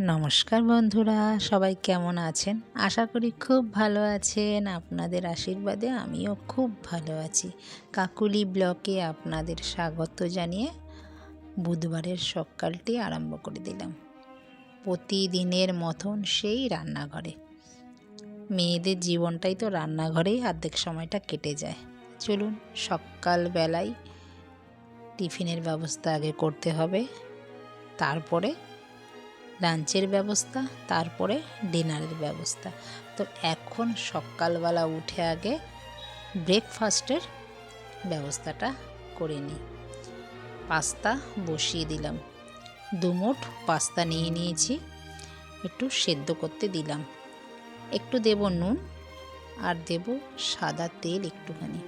নমস্কার বন্ধুরা, সবাই কেমন আছেন? আশা করি খুব ভালো আছেন। আপনাদের আশীর্বাদে আমিও খুব ভালো আছি। কাকুলি ব্লকে আপনাদের স্বাগত জানিয়ে বুধবারের সকালটি আরম্ভ করে দিলাম। প্রতিদিনের মতন সেই রান্নাঘরে। মেয়েদের জীবনটাই তো রান্নাঘরেই অর্ধেক সময়টা কেটে যায়। চলুন, সকালবেলায় টিফিনের ব্যবস্থা আগে করতে হবে। তারপরে লাঞ্চের ব্যবস্থা, তারপরে ডিনারের ব্যবস্থা। তো এখন সকালবেলা উঠে আগে ব্রেকফাস্টের ব্যবস্থাটা করে নিই। পাস্তা বসিয়ে দিলাম। দুমুঠ পাস্তা নিয়ে নিয়েছি, একটু সেদ্ধ করতে দিলাম। একটু দেব নুন আর দেব সাদা তেল একটুখানি।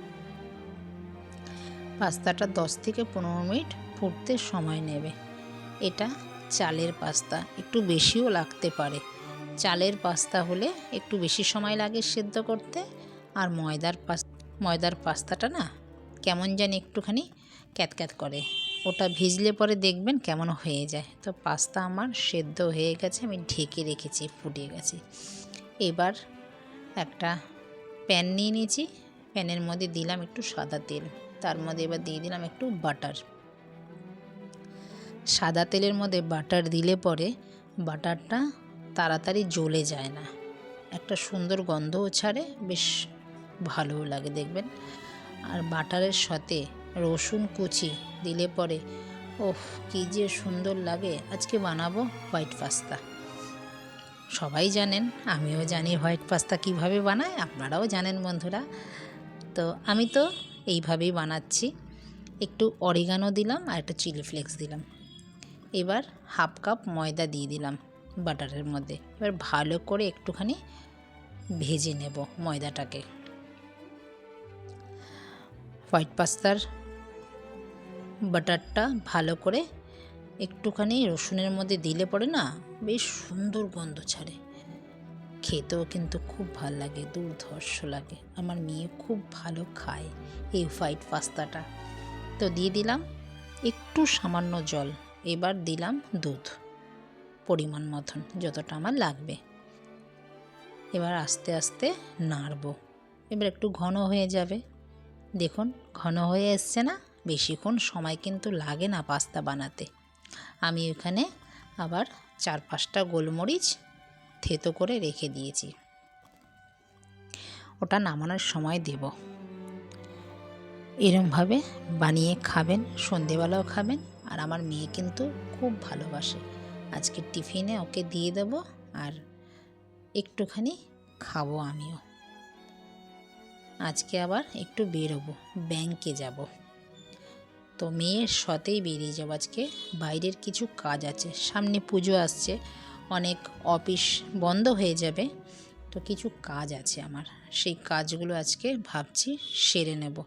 পাস্তাটা দশ থেকে পনেরো মিনিট ফুটতে সময় নেবে। এটা চালের পাস্তা একটু বেশিও লাগতে পারে। চালের পাস্তা হলে একটু বেশি সময় লাগে সেদ্ধ করতে। আর ময়দার পাস ময়দার পাস্তাটা না কেমন জানি একটুখানি ক্যাতক্যাত করে। ওটা ভিজলে পরে দেখবেন কেমন হয়ে যায়। তো পাস্তা আমার সেদ্ধ হয়ে গেছে, আমি ঢেকে রেখেছি ফুটে গেছে। এবার একটা প্যান নিয়ে নিয়েছি। প্যানের মধ্যে দিলাম একটু সাদা তেল। তার মধ্যে এবার দিয়ে দিলাম একটু বাটার। সাদা তেলের মধ্যে বাটার দিলে পরে বাটারটা তাড়াতাড়ি জ্বলে যায় না। একটা সুন্দর গন্ধও ছাড়ে, বেশ ভালোও লাগে দেখবেন। আর বাটারের সাথে রসুন কুচি দিলে পরে ওহ কী যে সুন্দর লাগে। আজকে বানাবো হোয়াইট পাস্তা। সবাই জানেন, আমিও জানি হোয়াইট পাস্তা কীভাবে বানায়, আপনারাও জানেন বন্ধুরা। তো আমি তো এইভাবেই বানাচ্ছি। একটু অরিগানো দিলাম আর একটা চিলি ফ্লেক্স দিলাম। এবার হাফ কাপ ময়দা দিয়ে দিলাম বাটারের মধ্যে। এবার ভালো করে একটুখানি ভেজে নেব ময়দাটাকে। হোয়াইট পাস্তার বাটারটা ভালো করে একটুখানি রসুনের মধ্যে দিলে পরে না বেশ সুন্দর গন্ধ ছাড়ে। খেতেও কিন্তু খুব ভালো লাগে, দুর্ধর্ষ লাগে। আমার মেয়ে খুব ভালো খায় এই হোয়াইট পাস্তাটা। তো দিয়ে দিলাম একটু সামান্য জল। এবার দিলাম দুধ। পরিমাণ মতন, যতটা আমার লাগবে। এবার আস্তে আস্তে নাড়ব। এবার একটু ঘন হয়ে যাবে। দেখুন, ঘন হয়ে এসছে না? বেশিক্ষণ সময় কিন্তু লাগে না পাস্তা বানাতে। আমি এখানে আবার চার পাঁচটা গোলমরিচ থেতো করে রেখে দিয়েছি। ওটা নামানোর সময় দেব। এরমভাবে বানিয়ে খাবেন, সন্ধেবেলাও খাবেন। আর আমার মেয়ে কিন্তু খুব ভালোবাসে। আজকে টিফিনে ওকে দিয়ে দেবো আর একটুখানি খাব আমিও। আজকে আবার একটু বেরোবো, ব্যাংকে যাব। তো মেয়ের সাথেই বেরিয়ে যাব আজকে। বাইরের কিছু কাজ আছে, সামনে পুজো আসছে, অনেক অফিস বন্ধ হয়ে যাবে। তো কিছু কাজ আছে আমার, সেই কাজগুলো আজকে ভাবছি সেরে নেব।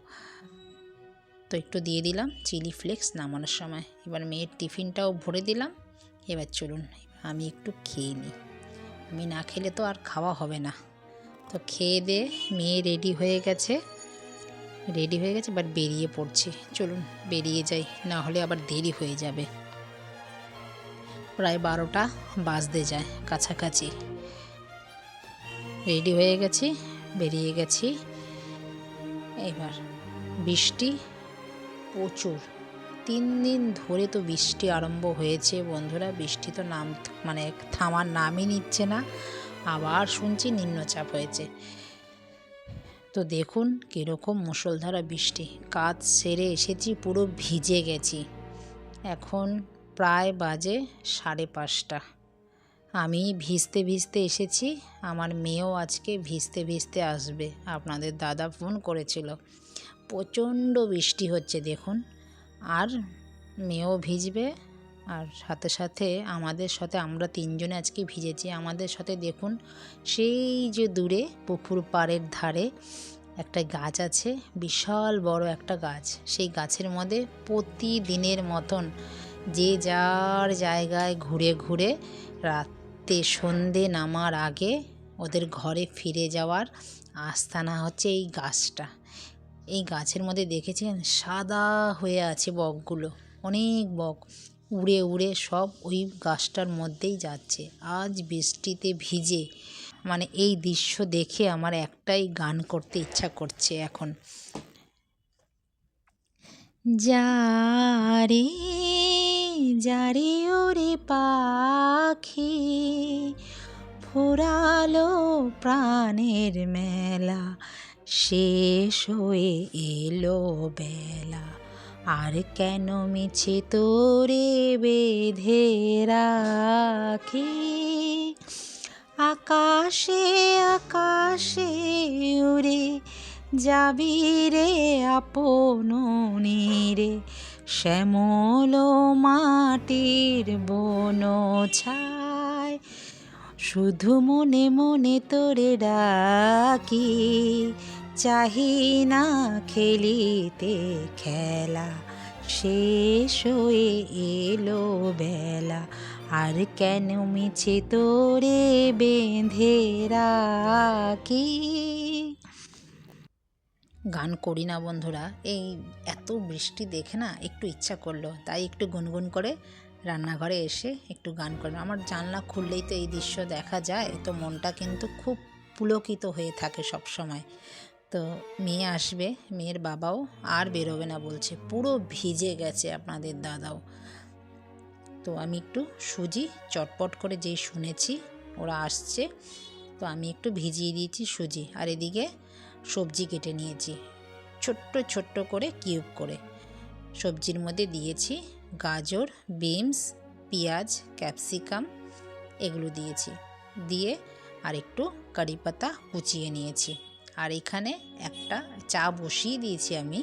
তো একটু দিয়ে দিলাম চিলি ফ্লেক্স নামানোর সময়। এবার মেয়ের টিফিনটাও ভরে দিলাম। এবার চলুন, আমি একটু খেয়ে নিই। আমি না খেলে তো আর খাওয়া হবে না। তো খেয়ে দিয়ে মেয়ে রেডি হয়ে গেছে। রেডি হয়ে গেছে এবার বেরিয়ে পড়ছি। চলুন, বেরিয়ে যাই, না হলে আবার দেরি হয়ে যাবে। প্রায় বারোটা বাজতে যায় কাছাকাছি। রেডি হয়ে গেছি, বেরিয়ে গেছি। এবার বৃষ্টি প্রচুর। তিন দিন ধরে তো বৃষ্টি আরম্ভ হয়েছে বন্ধুরা। বৃষ্টি তো নাম মানে থামার নামই নিচ্ছে না। আবার শুনছি নিম্নচাপ হয়েছে। তো দেখুন কীরকম মুসলধারা বৃষ্টি। কাজ সেরে এসেছি, পুরো ভিজে গেছি। এখন প্রায় বাজে সাড়ে পাঁচটা। আমি ভিজতে ভিজতে এসেছি। আমার মেয়েও আজকে ভিজতে ভিজতে আসবে। আপনাদের দাদা ফোন করেছিল। প্রচণ্ড বৃষ্টি হচ্ছে, দেখুন। আর মেয়েও ভিজবে। আর সাথে সাথে আমাদের সাথে, আমরা তিনজনে আজকে ভিজেছি। আমাদের সাথে দেখুন, সেই যে দূরে, পুকুর পাড়ের ধারে একটা গাছ আছে, বিশাল বড় একটা গাছ। সেই গাছের মধ্যে প্রতিদিনের মতন যে যার জায়গায় ঘুরে ঘুরে রাতে সন্ধে নামার আগে ওদের ঘরে ফিরে যাওয়ার আস্থানা হচ্ছে এই গাছটা। এই গাছের মধ্যে দেখেছেন সাদা হয়ে আছে বকগুলো, অনেক বক। উড়ে উড়ে সব ওই গাছটার মধ্যেই যাচ্ছে। আজ বৃষ্টিতে ভিজে মানে এই দৃশ্য দেখে আমার একটাই গান করতে ইচ্ছা করছে এখন। যারে যারে ওরে পাখি, ফুরালো প্রাণের মেলা শেষ হয়ে এলো বেলা। আর কেন মিছে তোরে বেঁধে রাখি? আকাশে আকাশে উড়ে যাবি রে আপন রে শ্যামল মাটির বন ছায়। শুধু মনে মনে তোরে ডাকি। চাহি না খেলিতে খেলা শেষ হয়ে এলো বেলা। আর কেন মিছে তোরে বেঁধে রাখি? গান করি না বন্ধুরা, এই এত বৃষ্টি দেখে না একটু ইচ্ছা করল, তাই একটু গুনগুন করে রান্নাঘরে এসে একটু গান করলাম। আমার জানলা খুললেই তো এই দৃশ্য দেখা যায়, তো মনটা কিন্তু খুব পুলকিত হয়ে থাকে সব সময় তো মেয়ে আসবে, মেয়ের বাবাও আর বেরোবে না বলছে। পুরো ভিজে গেছে আপনাদের দাদাও। তো আমি একটু সুজি চটপট করে যেই শুনেছি, ওরা আসছে। তো আমি একটু ভিজিয়ে দিয়েছি সুজি আর এদিকে সবজি কেটে নিয়েছি। ছোট্ট ছোট্ট করে কিউব করে। সবজির মধ্যে দিয়েছি গাজর, বিনস, পেঁয়াজ, ক্যাপসিকাম, এগুলো দিয়েছি। দিয়ে আর একটু কারি পাতা কুচিয়ে নিয়েছি। আর এখানে একটা চা বসিয়ে দিয়েছি আমি।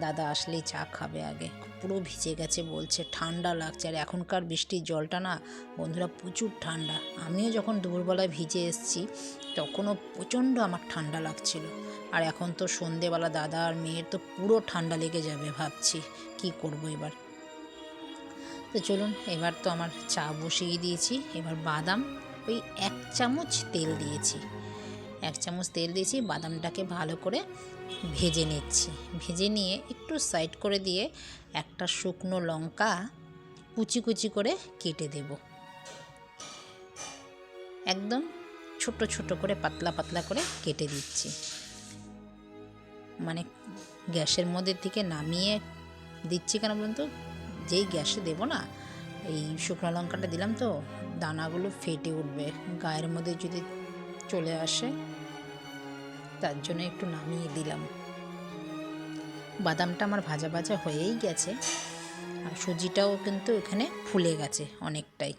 দাদা আসলেই চা খাবে আগে। পুরো ভিজে গেছে বলছে, ঠান্ডা লাগছে। আর এখনকার বৃষ্টির জলটা না, বন্ধুরা প্রচুর ঠান্ডা। আমিও যখন দুপুরবেলায় ভিজে এসেছি, তখনও প্রচণ্ড আমার ঠান্ডা লাগছিল। আর এখন তো সন্ধেবেলা, দাদা আর মেয়ের তো পুরো ঠান্ডা লেগে যাবে ভাবছি, কি করব এবার? তো চলুন, এবার তো আমার চা বসিয়ে দিয়েছি। এবার বাদাম, ওই এক চামচ তেল দিয়েছি। এক চামচ তেল দিয়েছি, বাদামটাকে ভালো করে ভেজে নিচ্ছি। ভেজে নিয়ে একটু সাইড করে দিয়ে একটা শুকনো লঙ্কা কুচি কুচি করে কেটে দেব। একদম ছোট ছোট করে পাতলা পাতলা করে কেটে দিচ্ছি। মানে গ্যাসের মধ্যে থেকে নামিয়ে দিচ্ছি কেন বলুন তো? যেই গ্যাসে দেবো না, এই শুকনো লঙ্কাটা দিলাম তো, দানাগুলো ফেটে উঠবে। গায়ের মধ্যে যদি চলে আসে তার জন্য একটু নামিয়ে দিলাম। বাদামটা আমার ভাজা ভাজা হয়েই গেছে, আর সুজিটাও কিন্তু এখানে ফুলে গেছে অনেকটাই।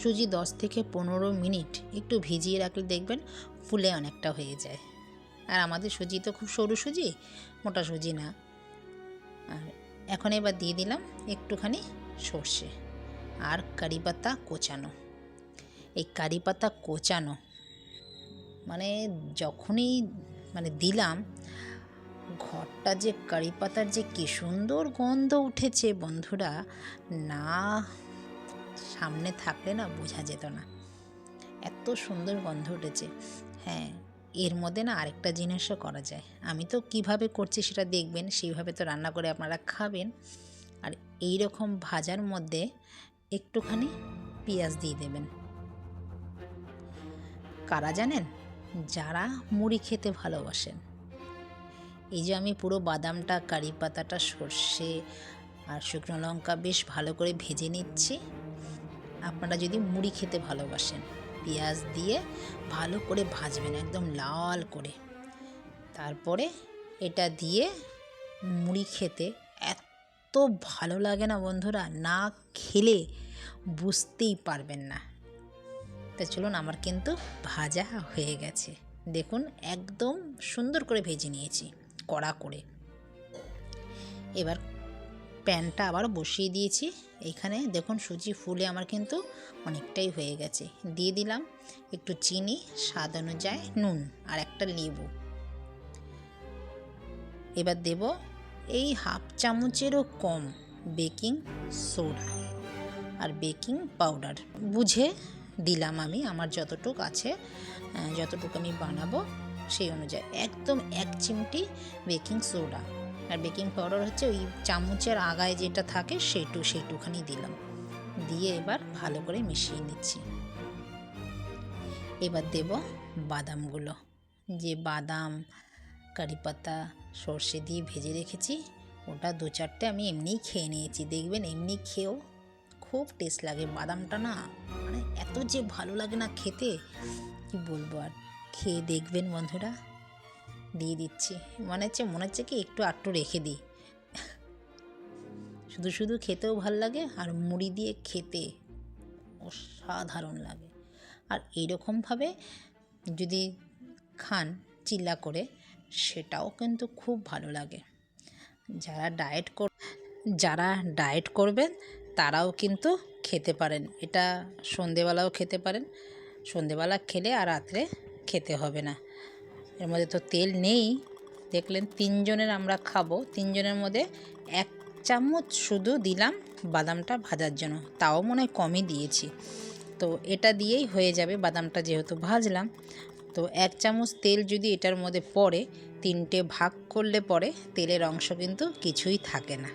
সুজি দশ থেকে পনেরো মিনিট একটু ভিজিয়ে রাখলে দেখবেন ফুলে অনেকটা হয়ে যায়। আর আমাদের সুজি তো খুব সরু সুজি, মোটা সুজি না। আর এখন এবার দিয়ে দিলাম একটুখানি সর্ষে আর কারি পাতা কোচানো। এই কারি পাতা কোচানো মানে যখনই মানে দিলাম, ঘরটা যে কারি পাতার যে কী সুন্দর গন্ধ উঠেছে বন্ধুরা, না সামনে থাকলে না বোঝা যেত না। এত সুন্দর গন্ধ উঠেছে। হ্যাঁ এর মধ্যে না আরেকটা জিনিসও করা যায়। আমি তো কীভাবে করছি সেটা দেখবেন, সেইভাবে তো রান্না করে আপনারা খাবেন। আর এই রকম ভাজার মধ্যে একটুখানি পেঁয়াজ দিয়ে দেবেন। কারা জানেন? যারা মুড়ি খেতে ভালোবাসেন। এই যে আমি পুরো বাদামটা, কারি পাতাটা, সর্ষে আর শুকনো লঙ্কা বেশ ভালো করে ভেজে নিচ্ছি। আপনারা যদি মুড়ি খেতে ভালোবাসেন, পেঁয়াজ দিয়ে ভালো করে ভাজবেন একদম লাল করে। তারপরে এটা দিয়ে মুড়ি খেতে এত ভালো লাগে না বন্ধুরা, না খেলে বুঝতেই পারবেন না। তা চলুন আমার কিন্তু ভাজা হয়ে গেছে। দেখুন, একদম সুন্দর করে ভেজে নিয়েছি, কড়া করে। এবার প্যানটা আবার বসিয়ে দিয়েছি। এখানে দেখুন, সুজি ফুলে আমার কিন্তু অনেকটাই হয়ে গেছে। দিয়ে দিলাম একটু চিনি, স্বাদ অনুযায়ী নুন আর একটা লেবু। এবার দেব এই হাফ চামচেরও কম বেকিং সোডা আর বেকিং পাউডার। বুঝে দিলাম আমি, আমার যতটুক আছে যতটুকু আমি বানাবো সেই অনুযায়ী। একদম এক চিমটি বেকিং সোডা। আর বেকিং পাউডার হচ্ছে ওই চামচের আগায় যেটা থাকে সেটু, সেইটুখানি দিলাম। দিয়ে এবার ভালো করে মিশিয়ে নিচ্ছি। এবার দেব বাদামগুলো। যে বাদাম, কারি পাতা, সর্ষে দিয়ে ভেজে রেখেছি, ওটা দু চারটে আমি এমনিই খেয়ে নিয়েছি। দেখবেন এমনি খেয়েও খুব টেস্ট লাগে বাদামটা না। মানে এত যে ভালো লাগে না খেতে, কি বলব আর? খেয়ে দেখবেন বন্ধুরা। দিয়ে দিচ্ছি। মনে হচ্ছে মনে হচ্ছে কি একটু আটটু রেখে দিই। শুধু শুধু খেতেও ভালো লাগে আর মুড়ি দিয়ে খেতে অসাধারণ লাগে। আর এইরকমভাবে যদি খান চিল্লা করে, সেটাও কিন্তু খুব ভালো লাগে। যারা ডায়েট কর যারা ডায়েট করবেন তারাও কিন্তু খেতে পারেন। এটা সন্ধেবেলাও খেতে পারেন। সন্ধেবেলা খেলে আর রাত্রে খেতে হবে না। এর মধ্যে তো তেল নেই। দেখলেন তিনজনের আমরা খাব। তিনজনের মধ্যে এক চামচ শুধু দিলাম বাদামটা ভাজার জন্য। তাও মনে হয় কমই দিয়েছি। তো এটা দিয়েই হয়ে যাবে বাদামটা যেহেতু ভাজলাম। তো এক চামচ তেল যদি এটার মধ্যে পড়ে, তিনটে ভাগ করলে পরে তেলের অংশ কিন্তু কিছুই থাকে না।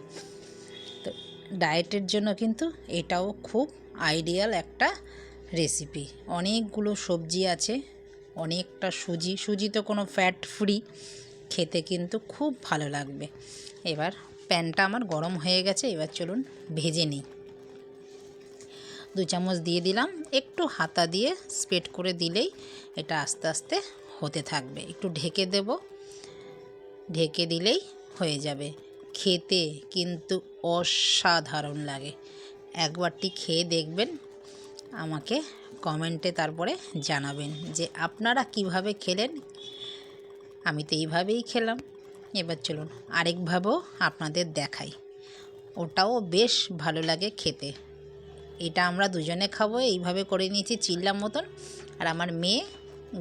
ডায়েটের জন্য কিন্তু এটাও খুব আইডিয়াল একটা রেসিপি। অনেকগুলো সবজি আছে, অনেকটা সুজি সুজি তো কোনো ফ্যাট ফ্রি খেতে কিন্তু খুব ভালো লাগবে। এবার প্যানটা আমার গরম হয়ে গেছে, এবার চলুন ভেজে নিই। দু চামচ দিয়ে দিলাম, একটু হাতা দিয়ে স্প্রেড করে দিলেই এটা আস্তে আস্তে হতে থাকবে। একটু ঢেকে দেব, ঢেকে দিলেই হয়ে যাবে। খেতে কিন্তু অসাধারণ লাগে। একবারটি খেয়ে দেখবেন, আমাকে কমেন্টে তারপরে জানাবেন যে আপনারা কীভাবে খেলেন? আমি তো এইভাবেই খেলাম। এবার চলুন আরেকভাবেও আপনাদের দেখাই। ওটাও বেশ ভালো লাগে খেতে। এটা আমরা দুজনে খাব, এইভাবে করে নিয়েছি চিল্লার মতন। আর আমার মেয়ে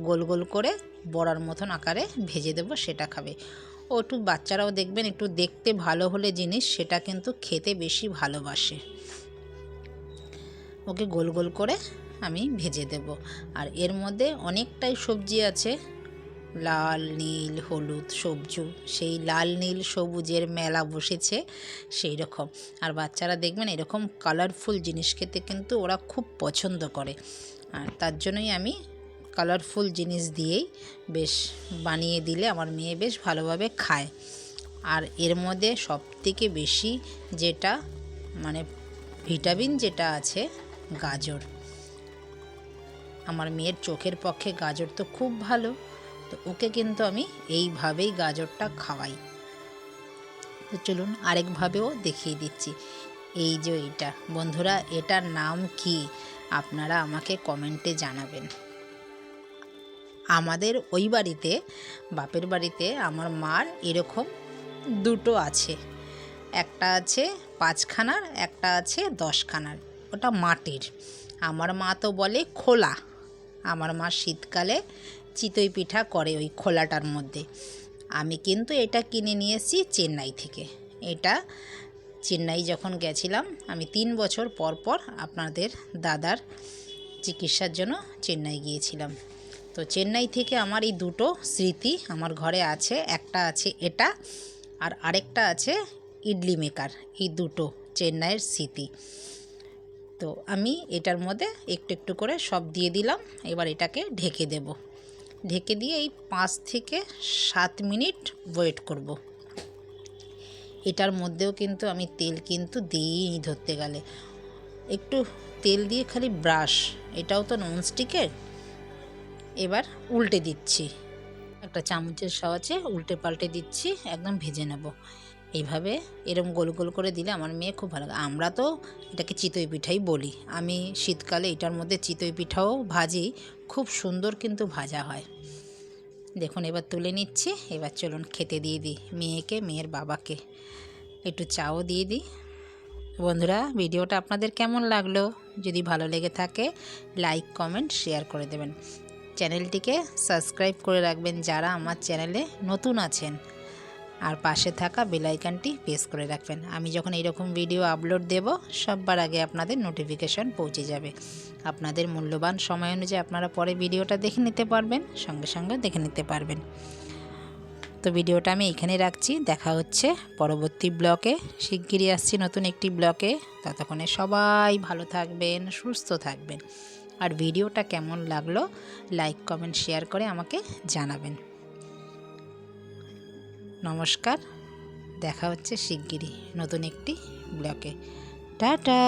গোল গোল করে বড়ার মতন আকারে ভেজে দেবো, সেটা খাবে। ও একটু বাচ্চারাও দেখবেন, একটু দেখতে ভালো হলে জিনিস, সেটা কিন্তু খেতে বেশি ভালোবাসে। ওকে গোল গোল করে আমি ভেজে দেব। আর এর মধ্যে অনেকটাই সবজি আছে, লাল, নীল, হলুদ, সবজু। সেই লাল, নীল, সবুজের মেলা বসেছে সেই রকম। আর বাচ্চারা দেখবেন, এরকম কালারফুল জিনিস খেতে কিন্তু ওরা খুব পছন্দ করে। আর তার জন্যই আমি কালারফুল জিনিস দিয়েই বেশ বানিয়ে দিলে আমার মেয়ে বেশ ভালোভাবে খায়। আর এর মধ্যে সবথেকে বেশি যেটা মানে ভিটামিন যেটা আছে, গাজর। আমার মেয়ের চোখের পক্ষে গাজর তো খুব ভালো, তো ওকে কিন্তু আমি এইভাবেই গাজরটা খাওয়াই। তো চলুন আরেকভাবেও দেখিয়ে দিচ্ছি। এই যে এইটা বন্ধুরা এটার নাম কি? আপনারা আমাকে কমেন্টে জানাবেন। আমাদের ওই বাড়িতে, বাপের বাড়িতে আমার মার এরকম দুটো আছে। একটা আছে পাঁচখানার, একটা আছে দশখানার। ওটা মাটির। আমার মা তো বলে খোলা। আমার মা শীতকালে চিতই পিঠা করে ওই খোলাটার মধ্যে। আমি কিন্তু এটা কিনে নিয়েছি চেন্নাই থেকে। এটা চেন্নাই যখন গেছিলাম, আমি তিন বছর পর পর আপনাদের দাদার চিকিৎসার জন্য চেন্নাই গিয়েছিলাম। তো চেন্নাই থেকে আমার এই দুটো স্মৃতি আমার ঘরে আছে। একটা আছে এটা আর আরেকটা আছে ইডলি মেকার। এই দুটো চেন্নাইয়ের স্মৃতি। তো আমি এটার মধ্যে একটু একটু করে সব দিয়ে দিলাম। এবার এটাকে ঢেকে দেব। ঢেকে দিয়ে এই পাঁচ থেকে সাত মিনিট ওয়েট করব। এটার মধ্যেও কিন্তু আমি তেল কিন্তু দিইনি ধরতে গেলে। একটু তেল দিয়ে খালি ব্রাশ। এটাও তো ননস্টিকের। এবার উল্টে দিচ্ছি। একটা চামচের সাহায্যে উল্টে পাল্টে দিচ্ছি, একদম ভেজে নেব। এইভাবে এরম গোল গোল করে দিলে আমার মেয়ে খুব ভালো লাগে। আমরা তো এটাকে চিতই পিঠাই বলি। আমি শীতকালে এটার মধ্যে চিতই পিঠাও ভাজি, খুব সুন্দর কিন্তু ভাজা হয়। দেখুন, এবার তুলে নিচ্ছি। এবার চলুন খেতে দিয়ে দিই মেয়েকে, মেয়ের বাবাকে। একটু চাও দিয়ে দিই। বন্ধুরা, ভিডিওটা আপনাদের কেমন লাগল? যদি ভালো লেগে থাকে, লাইক, কমেন্ট, শেয়ার করে দেবেন। চ্যানেলটিকে সাবস্ক্রাইব করে রাখবেন যারা আমার চ্যানেলে নতুন আছেন। আর পাশে থাকা বেলাইকানটি প্রেস করে রাখবেন। আমি যখন এরকম ভিডিও আপলোড দেব, সববার আগে আপনাদের নোটিফিকেশন পৌঁছে যাবে। আপনাদের মূল্যবান সময় অনুযায়ী আপনারা পরে ভিডিওটা দেখে নিতে পারবেন, সঙ্গে সঙ্গে দেখে নিতে পারবেন। তো ভিডিওটা আমি এখানে রাখছি। দেখা হচ্ছে পরবর্তী ব্লকে। শিগগিরই আসছি নতুন একটি ব্লকে। ততক্ষণে সবাই ভালো থাকবেন, সুস্থ থাকবেন। আর ভিডিওটা কেমন লাগল লাইক কমেন্ট শেয়ার করে আমাকে জানাবেন। নমস্কার, দেখা হচ্ছে শিগগিরই নতুন একটি ব্লকে টাটা!